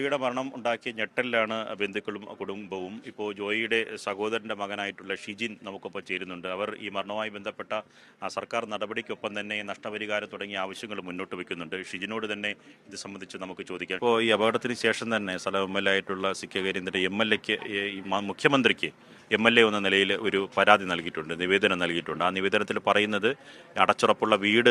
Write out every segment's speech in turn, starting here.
ജോയിയുടെ മരണം ഉണ്ടാക്കിയ ഞെട്ടലിലാണ് ബന്ധുക്കളും കുടുംബവും. ഇപ്പോൾ ജോയിയുടെ സഹോദരന്റെ മകനായിട്ടുള്ള ഷിജിൻ നമുക്കൊപ്പം ചേരുന്നുണ്ട്. അവർ ഈ മരണവുമായി ബന്ധപ്പെട്ട സർക്കാർ നടപടിക്കൊപ്പം തന്നെ നഷ്ടപരിഹാരം തുടങ്ങിയ ആവശ്യങ്ങൾ മുന്നോട്ട് വെക്കുന്നുണ്ട് ഷിജിനോട് തന്നെ ഇത് സംബന്ധിച്ച് നമുക്ക് ചോദിക്കാം. ഇപ്പോൾ ഈ അപകടത്തിന് ശേഷം തന്നെ സ്ഥലം എം എൽ എ ആയിട്ടുള്ള സി കെ എം എൽ എക്ക് മുഖ്യമന്ത്രിക്ക് എം എൽ എ എന്ന നിലയിൽ ഒരു പരാതി നൽകിയിട്ടുണ്ട് നിവേദനം നൽകിയിട്ടുണ്ട്. ആ നിവേദനത്തിൽ പറയുന്നത് അടച്ചുറപ്പുള്ള വീട്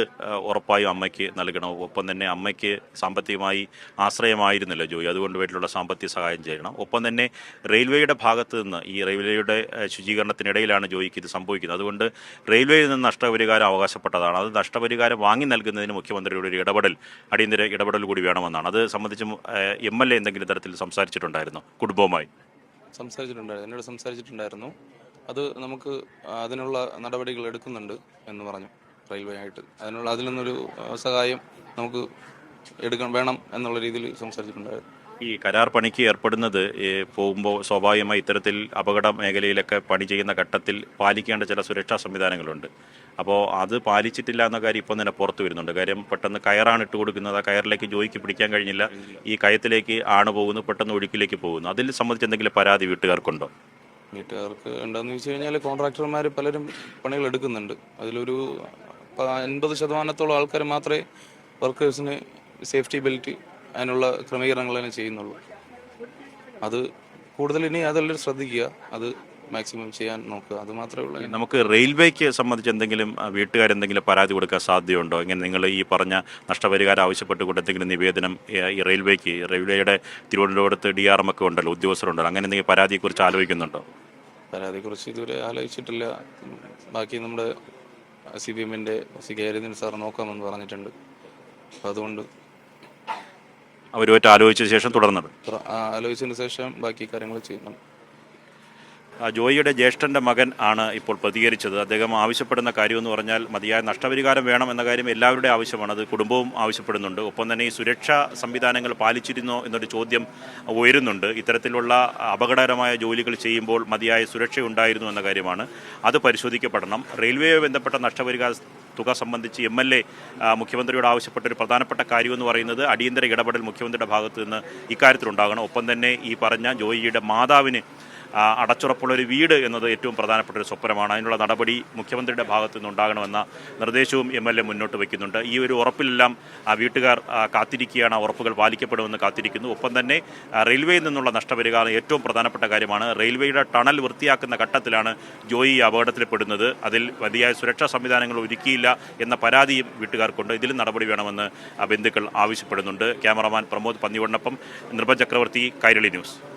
ഉറപ്പായും അമ്മയ്ക്ക് നൽകണം. ഒപ്പം തന്നെ അമ്മയ്ക്ക് സാമ്പത്തികമായി ആശ്രയമായിരുന്നില്ല ജോയി. അതുകൊണ്ട് വീട്ടിലുള്ള സാമ്പത്തിക സഹായം ചെയ്യണം. ഒപ്പം തന്നെ റെയിൽവേയുടെ ഭാഗത്ത് നിന്ന് ഈ റെയിൽവേയുടെ ശുചീകരണത്തിനിടയിലാണ് ജോയിക്ക് ഇത് സംഭവിക്കുന്നത്. അതുകൊണ്ട് റെയിൽവേയിൽ നിന്ന് നഷ്ടപരിഹാരം അവകാശപ്പെട്ടതാണ്. അത് നഷ്ടപരിഹാരം വാങ്ങി നൽകുന്നതിന് മുഖ്യമന്ത്രിയുടെ ഒരു ഇടപെടൽ അടിയന്തര ഇടപെടൽ കൂടി വേണമെന്നാണ്. അത് സംബന്ധിച്ച് എം എൽ എ എന്തെങ്കിലും തരത്തിൽ സംസാരിച്ചിട്ടുണ്ടായിരുന്നു കുടുംബവുമായി. സംസാരിച്ചിട്ടുണ്ടായിരുന്നു. എന്നോട് സംസാരിച്ചിട്ടുണ്ടായിരുന്നു. അത് നമുക്ക് അതിനുള്ള നടപടികൾ എടുക്കുന്നുണ്ട് എന്ന് പറഞ്ഞു റെയിൽവേ ആയിട്ട് അതിനുള്ള അതിൽ നിന്നൊരു സഹായം നമുക്ക് എടുക്കണം വേണം എന്നുള്ള രീതിയിൽ സംസാരിച്ചിട്ടുണ്ടായിരുന്നു. ഈ കരാർ പണിക്ക് ഏർപ്പെടുന്നത് പോകുമ്പോൾ സ്വാഭാവികമായി ഇത്തരത്തിൽ അപകട മേഖലയിലൊക്കെ പണി ചെയ്യുന്ന ഘട്ടത്തിൽ പാലിക്കേണ്ട ചില സുരക്ഷാ സംവിധാനങ്ങളുണ്ട്. അപ്പോൾ അത് പാലിച്ചിട്ടില്ല എന്ന കാര്യം ഇപ്പം തന്നെ പുറത്തു വരുന്നുണ്ട്. കാര്യം പെട്ടെന്ന് കയറാണ് ഇട്ട് കൊടുക്കുന്നത്. ആ കയറിലേക്ക് ജോയിക്ക് പിടിക്കാൻ കഴിഞ്ഞില്ല. ഈ കയത്തിലേക്ക് ആണ് പോകുന്നു പെട്ടെന്ന് ഒഴുക്കിലേക്ക് പോകുന്നു. അതിൽ സംബന്ധിച്ച് എന്തെങ്കിലും പരാതി വീട്ടുകാർക്കുണ്ടോ? വീട്ടുകാർക്ക് ഉണ്ടെന്ന് ചോദിച്ചു കഴിഞ്ഞാൽ കോൺട്രാക്ടർമാർ പലരും പണികൾ എടുക്കുന്നുണ്ട്. അതിലൊരു അൻപത് ശതമാനത്തോളം ആൾക്കാർ മാത്രമേ വർക്കേഴ്സിന് സേഫ്റ്റി ബെൽറ്റ് അതിനുള്ള ക്രമീകരണങ്ങൾ തന്നെ ചെയ്യുന്നുള്ളൂ. അത് കൂടുതൽ ഇനി അതെല്ലാം ശ്രദ്ധിക്കുക. അത് മാക്സിമം ചെയ്യാൻ നോക്കുക. അത് മാത്രമേ ഉള്ളൂ. നമുക്ക് റെയിൽവേക്ക് സംബന്ധിച്ച് എന്തെങ്കിലും വീട്ടുകാരെന്തെങ്കിലും പരാതി കൊടുക്കാൻ സാധ്യതയുണ്ടോ? ഇങ്ങനെ നിങ്ങൾ ഈ പറഞ്ഞ നഷ്ടപരിഹാരം ആവശ്യപ്പെട്ടുകൊണ്ട് എന്തെങ്കിലും നിവേദനം ഈ റെയിൽവേക്ക് റെയിൽവേയുടെ തിരുവനന്തപുരത്ത് ഡി ആർ എം ഒക്കെ ഉണ്ടല്ലോ ഉദ്യോഗസ്ഥരുണ്ടല്ലോ അങ്ങനെ എന്തെങ്കിലും പരാതിയെക്കുറിച്ച് ആലോചിക്കുന്നുണ്ടോ? പരാതിയെക്കുറിച്ച് ഇതുവരെ ആലോചിച്ചിട്ടില്ല. ബാക്കി നമ്മുടെ സി പി എമ്മിന്റെ സി കെ ഹരിന്ദ്രൻ സാർ നോക്കാമെന്ന് പറഞ്ഞിട്ടുണ്ട്. അപ്പം അതുകൊണ്ട് അവരുമായിട്ട് ആലോചിച്ച ശേഷം തുടർന്നത് ആലോചിച്ചതിന് ശേഷം ബാക്കി കാര്യങ്ങൾ ചെയ്യുന്നുണ്ട്. ജോയിയുടെ ജ്യേഷ്ഠന്റെ മകൻ ആണ് ഇപ്പോൾ പ്രതികരിച്ചത്. അദ്ദേഹം ആവശ്യപ്പെടുന്ന കാര്യമെന്ന് പറഞ്ഞാൽ മതിയായ നഷ്ടപരിഹാരം വേണം എന്ന കാര്യം എല്ലാവരുടെ ആവശ്യമാണ്. അത് കുടുംബവും ആവശ്യപ്പെടുന്നുണ്ട്. ഒപ്പം തന്നെ ഈ സുരക്ഷാ സംവിധാനങ്ങൾ പാലിച്ചിരുന്നോ എന്നൊരു ചോദ്യം ഉയരുന്നുണ്ട്. ഇത്തരത്തിലുള്ള അപകടകരമായ ജോലികൾ ചെയ്യുമ്പോൾ മതിയായ സുരക്ഷ ഉണ്ടായിരുന്നു എന്ന കാര്യമാണ്. അത് പരിശോധിക്കപ്പെടണം. റെയിൽവേ ബന്ധപ്പെട്ട നഷ്ടപരിഹാര തുക സംബന്ധിച്ച് എം എൽ എ മുഖ്യമന്ത്രിയോട് ആവശ്യപ്പെട്ട ഒരു പ്രധാനപ്പെട്ട കാര്യമെന്ന് പറയുന്നത് അടിയന്തര ഇടപെടൽ മുഖ്യമന്ത്രിയുടെ ഭാഗത്തു നിന്ന് ഇക്കാര്യത്തിലുണ്ടാകണം. ഒപ്പം തന്നെ ഈ പറഞ്ഞ ജോയിയുടെ മാതാവിന് അടച്ചുറപ്പുള്ള ഒരു വീട് എന്നത് ഏറ്റവും പ്രധാനപ്പെട്ട ഒരു സ്വപ്നമാണ്. അതിനുള്ള നടപടി മുഖ്യമന്ത്രിയുടെ ഭാഗത്തു നിന്നുണ്ടാകണമെന്ന നിർദ്ദേശവും എം എൽ എ മുന്നോട്ട് വയ്ക്കുന്നുണ്ട് ഈ ഒരു ഉറപ്പിലെല്ലാം വീട്ടുകാർ കാത്തിരിക്കുകയാണ്. ആ ഉറപ്പുകൾ പാലിക്കപ്പെടുമെന്ന് കാത്തിരിക്കുന്നു. ഒപ്പം തന്നെ റെയിൽവേയിൽ നിന്നുള്ള നഷ്ടപരിഹാരം ഏറ്റവും പ്രധാനപ്പെട്ട കാര്യമാണ്. റെയിൽവേയുടെ ടണൽ വൃത്തിയാക്കുന്ന ഘട്ടത്തിലാണ് ജോയി അപകടത്തിൽപ്പെടുന്നത് അതിൽ മതിയായ സുരക്ഷാ സംവിധാനങ്ങൾ ഒരുക്കിയില്ല എന്ന പരാതിയും വീട്ടുകാർക്കുണ്ട്. ഇതിലും നടപടി വേണമെന്ന് ബന്ധുക്കൾ ആവശ്യപ്പെടുന്നുണ്ട്. ക്യാമറമാൻ പ്രമോദ് പന്നിവണ്ണപ്പം നിർഭ ചക്രവർത്തി കൈരളി ന്യൂസ്.